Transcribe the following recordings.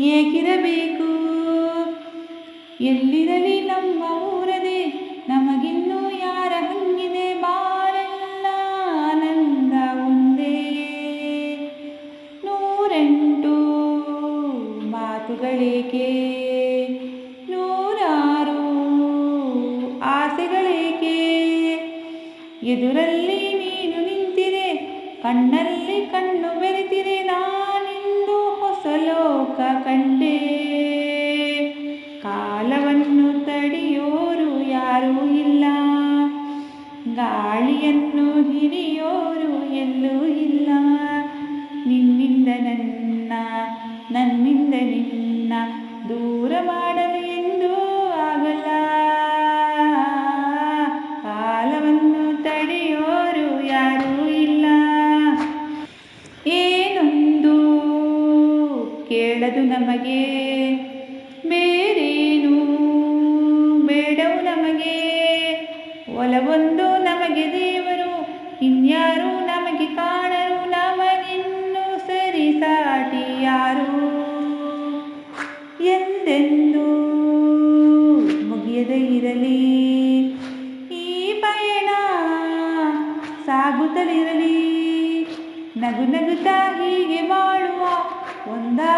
ಏಕಿರಬೇಕು ಎಲ್ಲಿರಲಿ ನಮ್ಮ ಊರದೆ? ನಮಗಿನ್ನೂ ಯಾರ ಹಂಗಿದೆ? ಬಾಳೆಲ್ಲ ಆನಂದ ಒಂದೇ. ನೂರೆಂಟು ಮಾತುಗಳೇಕೆ? ನೂರಾರು ಆಸೆಗಳೇಕೆ? ಎದುರಲ್ಲಿ ನೀನು ನಿಂತಿರೆ ಕಣ್ಣಲ್ಲಿ ಕಣ್ಣು ಬೆರೆತಿರೆ ಹೊಸ ಲೋಕ ಕಂಡೇ. ಕಾಲವನ್ನು ತಡೆಯೋರು ಯಾರೂ ಇಲ್ಲ. ಗಾಳಿಯನ್ನು ಹಿರಿಯೋರು ಎಲ್ಲೂ ಇಲ್ಲ. ನಿನ್ನಿಂದ ನನ್ನ, ನನ್ನಿಂದ ನಿನ್ನ ದೂರ ಮಾಡಲು ಕೇಳದು ನಮಗೆ. ಬೇರೇನು ಬೇಡವು ನಮಗೆ. ಒಲವೊಂದು ನಮಗೆ ದೇವರು, ಇನ್ಯಾರು ನಮಗೆ ಕಾಣರು, ನಮಗಿನ್ನು ಸರಿ ಸಾಟಿ ಯಾರು? ಎಂದೆಂದು ಮುಗಿಯದೇ ಇರಲಿ. ಈ ಪಯಣ ಸಾಗುತ್ತಲಿರಲಿ. ನಗು ನಗುತ್ತಾ ಹೀಗೆ ಮಾಡುವ ಒಂದಾಗಿ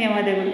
ಧನ್ಯವಾದಗಳು